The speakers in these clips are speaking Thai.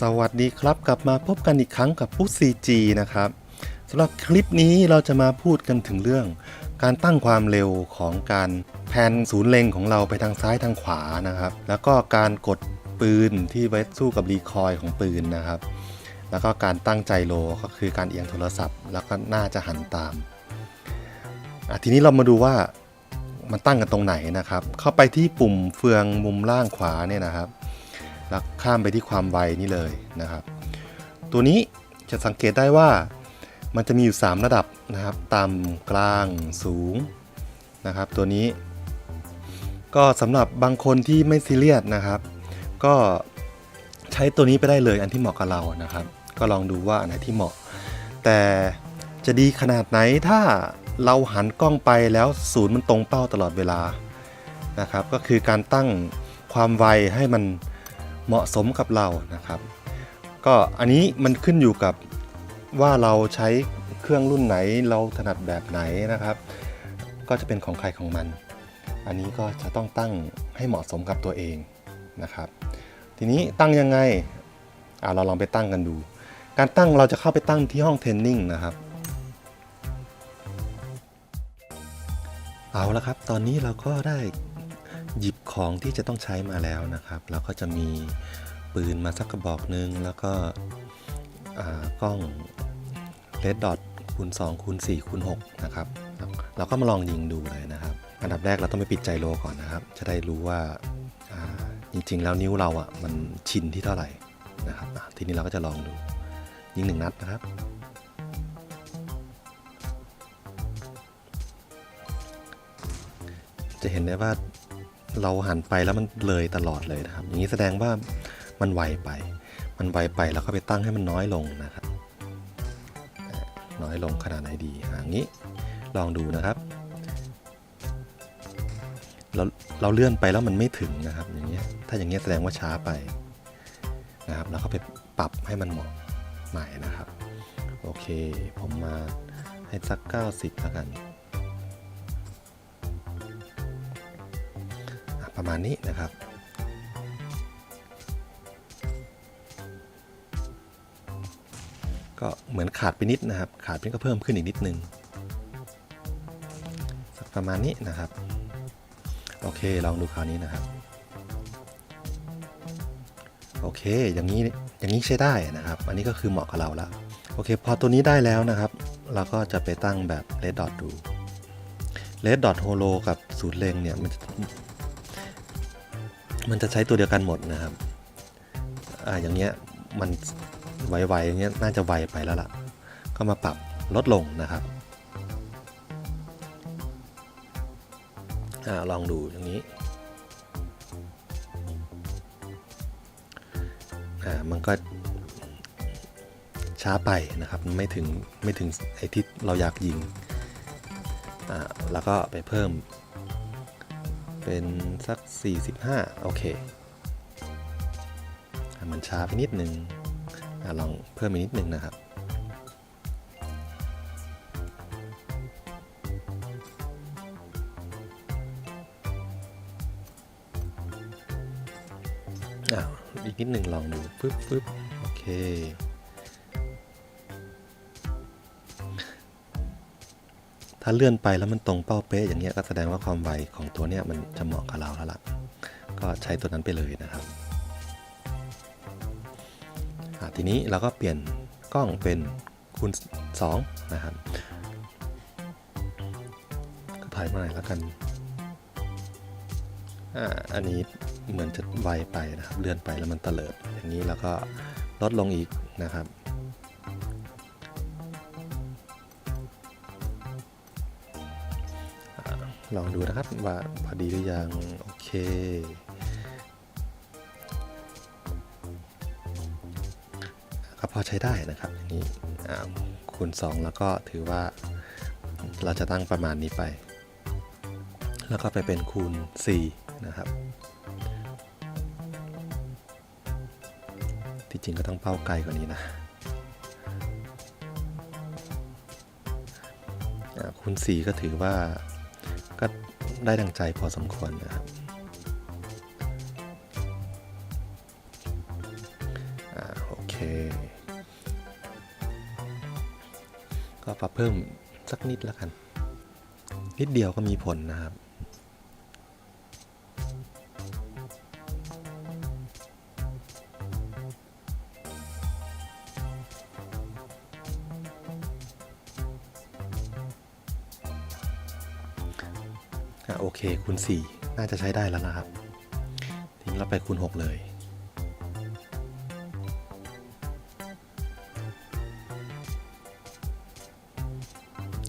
สวัสดีครับกลับมาพบกันอีกครั้งกับปุ๊ CG นะครับสำหรับคลิปนี้เราจะมาพูดกันถึงเรื่อง การตั้งความเร็วของการแพนศูนย์เล็งของเราไปทางซ้ายทางขวานะครับ แล้วก็การกดปืนที่ไว้สู้กับรีคอยของปืนนะครับ แล้วก็การตั้งใจโลก็คือการเอียงโทรศัพท์ แล้วก็น่าจะหันตามทีนี้เรามาดูว่ามันตั้งกันตรงไหนนะครับ เข้าไปที่ปุ่มเฟืองมุมล่างขวาเนี่ยนะครับ แล้วข้ามไปที่ความไวนี่เลยนะครับ ตัวนี้จะสังเกตได้ว่ามันจะมีอยู่ 3 ระดับนะครับต่ำกลางสูงนะครับ ตัวนี้ก็สำหรับบางคนที่ไม่ซีเรียสนะครับ ก็ใช้ตัวนี้ไปได้เลยอันที่เหมาะกับเรานะครับ ก็ลองดูว่าอันไหนที่เหมาะ แต่จะดีขนาดไหนถ้าเราหันกล้องไปแล้วศูนย์มันตรงเป้าตลอดเวลานะครับ ก็คือการตั้งความไวให้มัน เหมาะสมกับเรานะครับ ก็อันนี้มันขึ้นอยู่กับว่าเราใช้เครื่องรุ่นไหนเราถนัดแบบไหนนะครับ ก็จะเป็นของใครของมัน อันนี้ก็จะต้องตั้งให้เหมาะสมกับตัวเองนะครับ ทีนี้ตั้งยังไงเราลองไปตั้งกันดู การตั้งเราจะเข้าไปตั้งที่ห้องเทรนนิ่งนะครับเอาละครับ ตอนนี้เราก็ได้ หยิบของที่จะต้องใช้มาแล้วนะครับ แล้วก็จะมีปืนมาสักกระบอกหนึ่งแล้วก็กล้อง Red Dot คูณ2คูณ4คูณ6นะครับเราก็มาลองยิงดูเลยนะครับ อันดับแรกเราต้องไปปิดใจโลก่อนนะครับ จะได้รู้ว่าาจริงๆ แล้วนิ้วเราอะมันชินที่เท่าไหร่นะครับทีนี้เราก็จะลองดูยิงหนึ่งนัดนะครับ จะเห็นได้ว่า เราหันไปแล้วมันเลยตลอดเลยนะครับ อย่างนี้แสดงว่ามันไวไป มันไวไปแล้วก็ไปตั้งให้มันน้อยลงนะครับ น้อยลงขนาดไหนดีอ่าอย่างนี้ลองดูนะครับเราเราเลื่อนไปแล้วมันไม่ถึงนะครับ อย่างเงี้ยถ้าอย่างเงี้ยแสดงว่าช้าไปนะครับแล้วก็ไปปรับให้มันเหมาะใหม่นะครับ โอเค ผมมาให้สัก 90แล้วกัน ประมาณนี้นะครับ ก็เหมือนขาดไปนิดนะครับ ขาดไปก็เพิ่มขึ้นอีกนิดนึงสักประมาณนี้นะครับ โอเคลองดูคราวนี้นะครับ โอเคอย่างนี้อย่างนี้ใช้ได้นะครับ อันนี้ก็คือเหมาะกับเราแล้วโอเค พอตัวนี้ได้แล้วนะครับ เราก็จะไปตั้งแบบ red dot ดู red dot holo กับศูนย์เล็งเนี่ยมัน มันจะใช้ตัวเดียวกันหมดนะครับ อ่าอย่างเงี้ยมันไวๆอย่างเงี้ยน่าจะไวไปแล้วล่ะ ก็มาปรับลดลงนะครับ อ่าลองดูอย่างนี้ อ่ามันก็ช้าไปนะครับไม่ถึงไม่ถึงไอ้ที่เราอยากยิง อ่าแล้วก็ไปเพิ่ม เป็นสัก 45 โอเคมันช้าไปนิดนึงอลองเพิ่มอีกนิดนึงนะครับอ้าวอีกนิดหนึ่งลองดูปึ๊บปึ๊บโอเค ถ้าเลื่อนไปแล้วมันตรงเป้าเป๊ะอย่างเงี้ยก็แสดงว่าความไวของตัวเนี้ยมันจะเหมาะกับเราแล้วล่ะ ก็ใช้ตัวนั้นไปเลยนะครับทีนี้เราก็เปลี่ยนกล้องเป็นคูณ2นะครับก็ถ่ายมาหน่อยแล้วกันอันนี้เหมือนจะไวไปนะครับ เลื่อนไปแล้วมันเตลิดอย่างนี้แล้วก็ลดลงอีกนะครับ ลองดูนะครับว่าพอดีหรือยัง โอเค ก็พอใช้ได้นะครับนี่คูณ 2 แล้วก็ถือว่าเราจะตั้งประมาณนี้ไป แล้วก็ไปเป็นคูณ 4 นะครับ ที่จริงก็ต้องเป้าไกลกว่านี้นะคูณ 4 ก็ถือว่า ก็ได้ดังใจพอสมควรนะครับอ่าก็ปรับเพิ่มสักนิดแล้วกัน นิดเดียวก็มีผลนะครับ อะโอเคคูณ4น่าจะใช้ได้แล้วนะครับ ทิ้งเราไปคูณ 6 เลย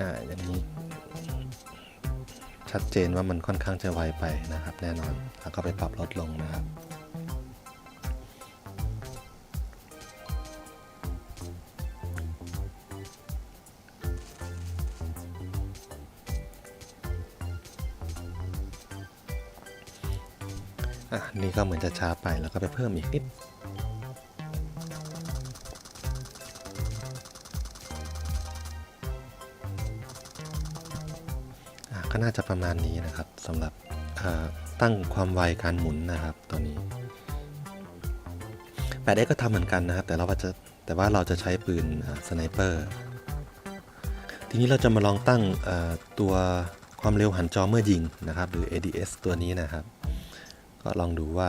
อ่าอย่างนี้ ชัดเจนว่ามันค่อนข้างจะไวไปนะครับ แน่นอนแล้วก็ไปปรับลดลงนะครับ อะนี่ก็เหมือนจะช้าไปแล้วก็ไปเพิ่มอีกนิดก็น่าจะประมาณนี้นะครับสำหรับตั้งความไวการหมุนนะครับตัวนี้แปดเอ็กก็ทำเหมือนกันนะครับ แต่เราว่าจะแต่ว่าเราจะใช้ปืนสไนเปอร์ทีนี้เราจะมาลองตั้งตัวความเร็วหันจอเมื่อยิงนะครับ หรือ ADS ตัวนี้นะครับ ก็ลองดูว่า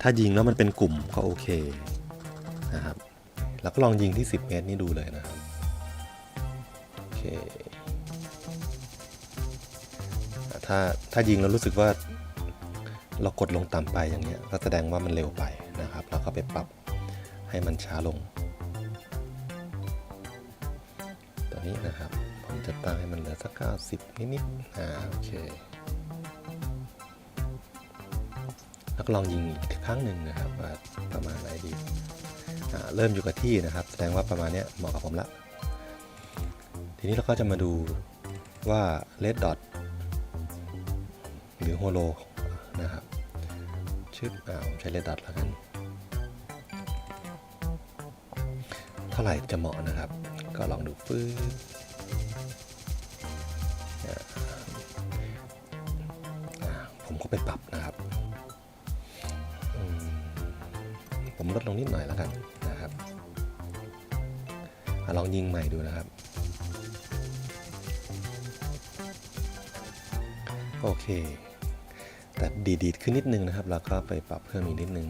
ถ้ายิงแล้วมันเป็นกลุ่มก็โอเคนะครับแล้วก็ลองยิงที่ 10 เมตรนี่ดูเลยนะครับโอเคถ้าถ้ายิงแล้วรู้สึกว่าเรากดลงต่ำไปอย่างเงี้ยก็แสดงว่ามันเร็วไปนะครับเราก็ไปปรับให้มันช้าลง ตัวนี้นะครับ ผมจะตั้งให้มันเหลือสัก 90 นิดๆอ่าโอเค แล้วก็ลองยิงอีกครั้งหนึ่งนะครับว่าประมาณไหนดี เริ่มอยู่กับที่นะครับ แสดงว่าประมาณเนี้ยเหมาะกับผมละทีนี้เราก็จะมาดูว่า red dot หรือ holo นะครับชึบอ่าผมใช้ red dot แล้วกันเท่าไหร่จะเหมาะนะครับ ก็ลองดูปื๊บผมก็ไปปรับ ลดลงนิดหน่อยแล้วกันนะครับอลองยิงใหม่ดูนะครับ โอเค แต่ดีดขึ้นนิดนึงนะครับ แล้วก็ไปปรับเพิ่มอีกนิดนึง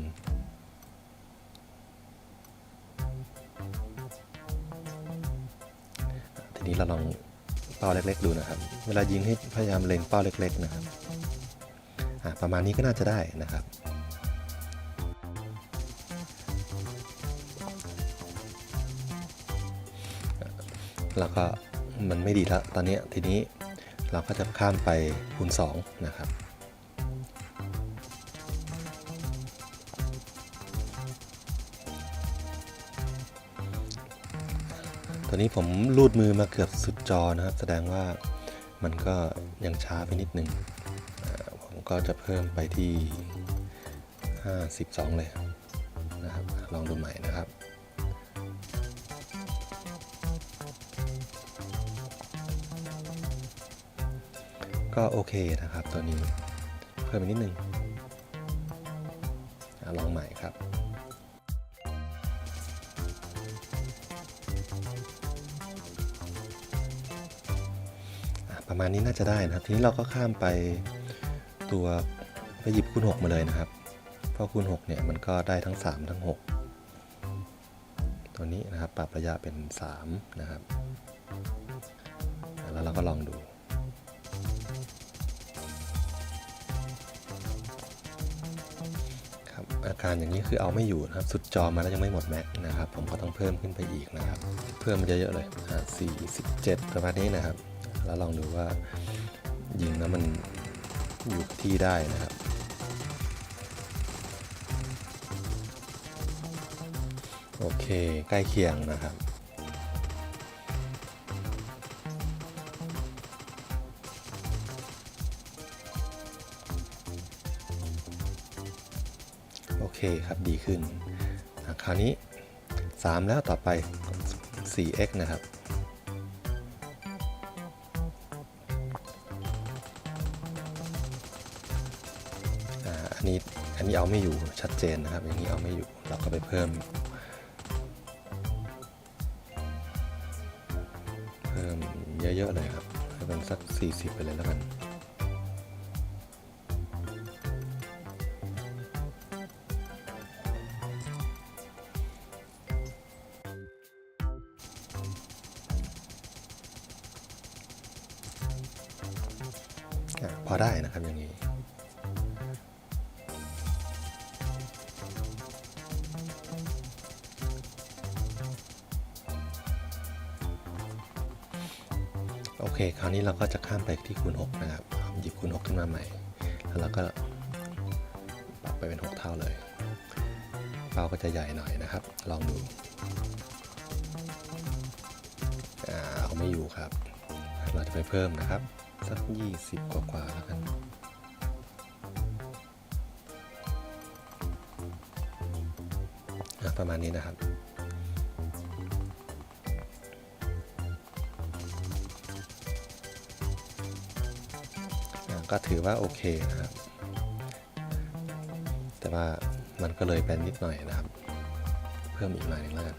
ทีนี้เราลองเป้าเล็กๆดูนะครับ เวลายิงให้พยายามเล็งเป้าเล็ก ๆ นะครับประมาณนี้ก็น่าจะได้นะครับ แล้วก็มันไม่ดีแล้วตอนนี้ทีนี้เราก็จะข้ามไปคูณ2นะครับตอนนี้ผมลูดมือมาเกือบสุดจอนะครับ แสดงว่ามันก็ยังช้าไปนิดหนึ่งผมก็จะเพิ่มไปที่ 52 เลยนะครับ ลองดูใหม่นะครับ ก็โอเคนะครับตัวนี้เพิ่มไปนิดนึงลองใหม่ครับประมาณนี้น่าจะได้นะครับ ทีนี้เราก็ข้ามไปตัวไปหยิบคูณ6มาเลยนะครับ เพราะคูณ6เนี่ยมันก็ได้ทั้ง 3 ทั้ง 6 ตัวนี้นะครับปรับระยะเป็น 3 นะครับ แล้วเราก็ลองดู อาการอย่างนี้คือเอาไม่อยู่นะครับ สุดจอมาแล้วยังไม่หมดแม็กนะครับ ผมก็ต้องเพิ่มขึ้นไปอีกนะครับ เพิ่มมันเยอะๆเลยอ่าสี่สิบเจ็ดประมาณนี้นะครับ แล้วลองดูว่ายิงแล้วมันอยู่ที่ได้นะครับโอเค ใกล้เคียงนะครับ ครับดีขึ้น คราวนี้ 3 แล้วต่อไป 4x นะครับอันนี้อันนี้เอาไม่อยู่ชัดเจนนะครับ อย่างนี้เอาไม่อยู่เราก็ไปเพิ่ม เพิ่มเยอะๆเลยครับให้เป็นสัก 40 ไปเลยแล้วกัน ราวก็จะข้ามไปที่คูณ6นะครับ หยิบคูณ6ขึ้นมาใหม่ แล้วเราก็ปรับไปเป็น 6 เท่าเลยเป้าก็จะใหญ่หน่อยนะครับ ลองดูอ่าเอาไม่อยู่ครับ เราจะไปเพิ่มนะครับ สัก 20 กว่าๆแล้วกันประมาณนี้นะครับ ก็ถือว่าโอเคนะครับ แต่ว่ามันก็เลยเป็นนิดหน่อยนะครับ เพิ่มอีกหน่อยหนึงแล้วกัน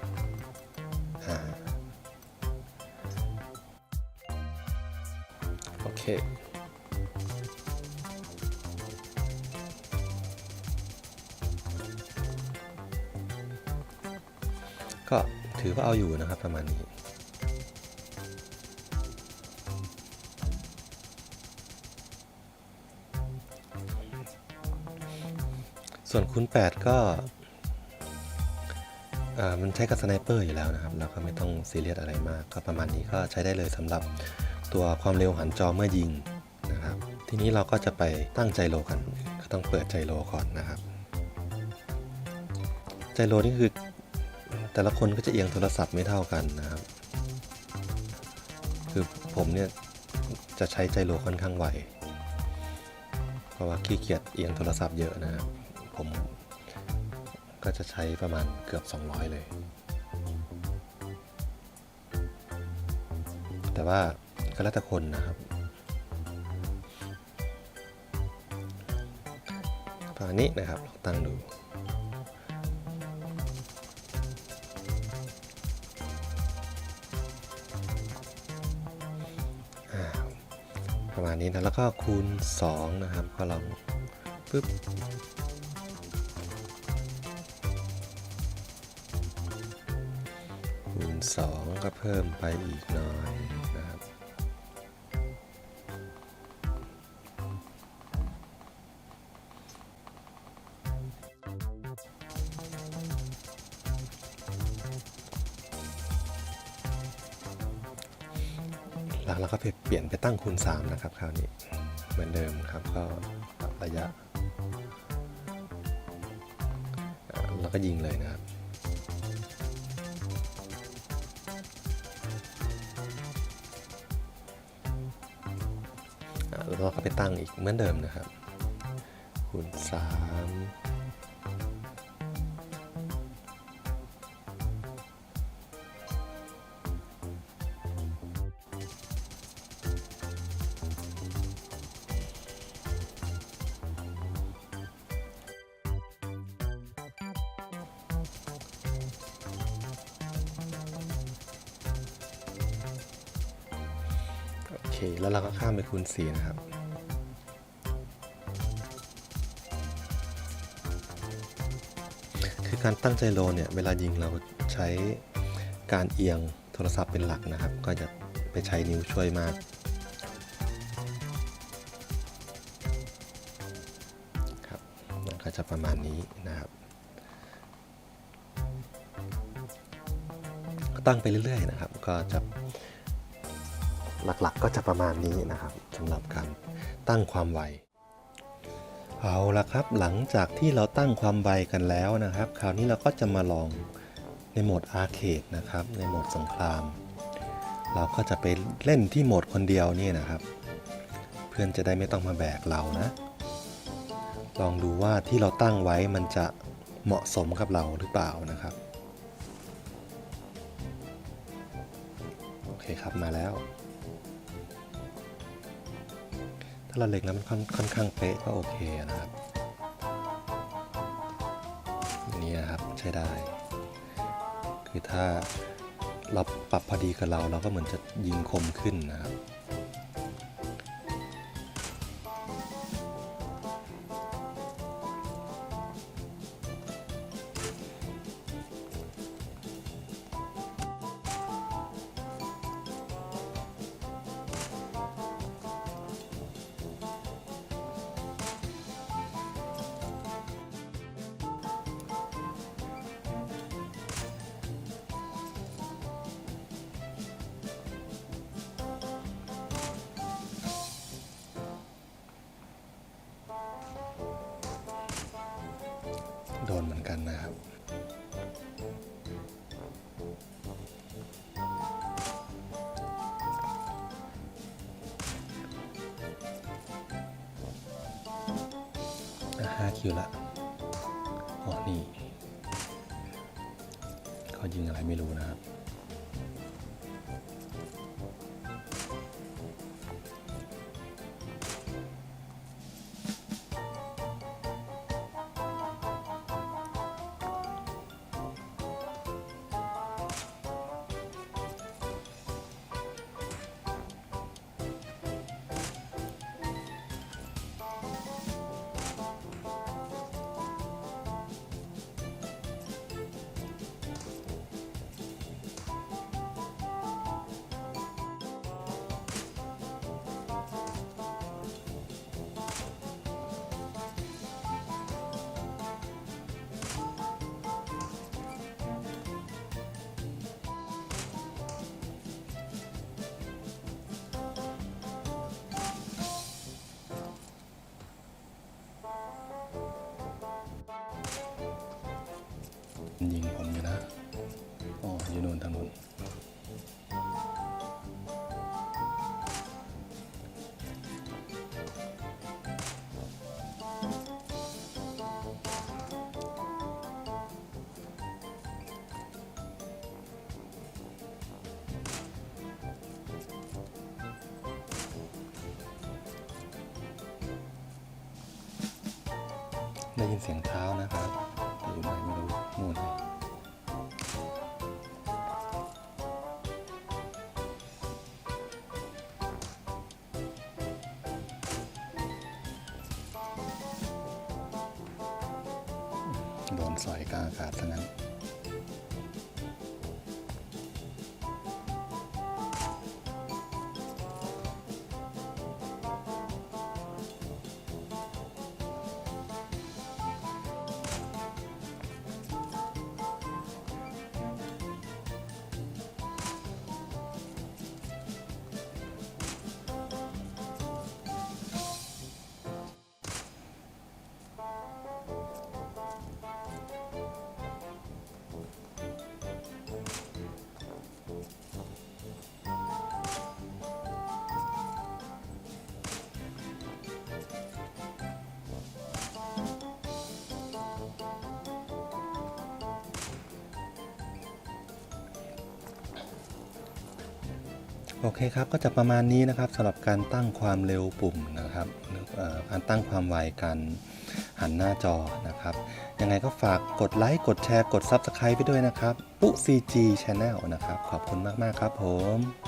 โอเคก็ถือว่าเอาอยู่นะครับประมาณนี้ ส่วนคูณ8 ก็มันใช้กับสไนเปอร์อยู่แล้วนะครับ เราก็ไม่ต้องซีเรียสอะไรมาก ก็ประมาณนี้ก็ใช้ได้เลยสำหรับตัวความเร็วหันจอเมื่อยิงนะครับ ทีนี้เราก็จะไปตั้งใจโลกัน ก็ต้องเปิดใจโลก่อนนะครับ ใจโลนี่คือแต่ละคนก็จะเอียงโทรศัพท์ไม่เท่ากันนะครับ คือผมเนี่ยจะใช้ใจโลค่อนข้างไว เพราะว่าขี้เกียจเอียงโทรศัพท์เยอะนะครับ ผมก็จะใช้ประมาณเกือบ 200 เลย แต่ว่าก็แล้วแต่คนนะครับประมาณนี้นะครับลองตั้งดูประมาณนี้นะแล้วก็คูณ 2 นะครับ ก็ลองปึ๊บ คูณ2ก็เพิ่มไปอีกหน่อยนะครับ หลังเราก็เปลี่ยนไปตั้งคูณ 3 นะครับคราวนี้ เหมือนเดิมครับก็ปรับระยะ แล้วก็ยิงเลยนะครับ อ่าแล้วเราก็ไปตั้งอีกเหมือนเดิมนะครับคูณ3โอเค แล้วเราก็ข้ามไปคูณ4นะครับ การตั้งใจโลเนี่ยเวลายิงเราใช้การเอียงโทรศัพท์เป็นหลักนะครับ ก็จะไปใช้นิ้วช่วยมาก ครับมันก็จะประมาณนี้นะครับ ตั้งไปเรื่อยๆนะครับ ก็จะหลักๆก็จะประมาณนี้นะครับสำหรับการตั้งความไว เอาละครับหลังจากที่เราตั้งความไวกันแล้วนะครับ คราวนี้เราก็จะมาลองในโหมดอาร์เคดนะครับ ในโหมดสงคราม เราก็จะไปเล่นที่โหมดคนเดียวนี่นะครับ เพื่อนจะได้ไม่ต้องมาแบกเรานะ ลองดูว่าที่เราตั้งไว้มันจะเหมาะสมกับเราหรือเปล่านะครับโอเคครับมาแล้วาเราเล็งแล้วมันค่อนค่อนข้างเป๊ะก็โอเคนะครับนี่นะครับใช้ได้ คือถ้าเราปรับพอดีกับเราเราก็เหมือนจะยิงคมขึ้นนะครับ โดนเหมือนกันนะครับ ห้าคิวละอ๋อนี่เขายิงอะไรไม่รู้นะครับ ยิงผมอยู่นะอ๋ออยู่โน่นทางโน้นได้ยินเสียงเท้านะครับ แต่อ โอเคครับก็จะประมาณนี้นะครับสำหรับการตั้งความเร็วปุ่มนะครับหรือการตั้งความไวการหันหน้าจอนะครับยังไงก็ฝากกดไลค์กดแชร์กด Subscribe ไปด้วยนะครับปุ๊ CG Channel นะครับ ขอบคุณมาก ๆ ครับผม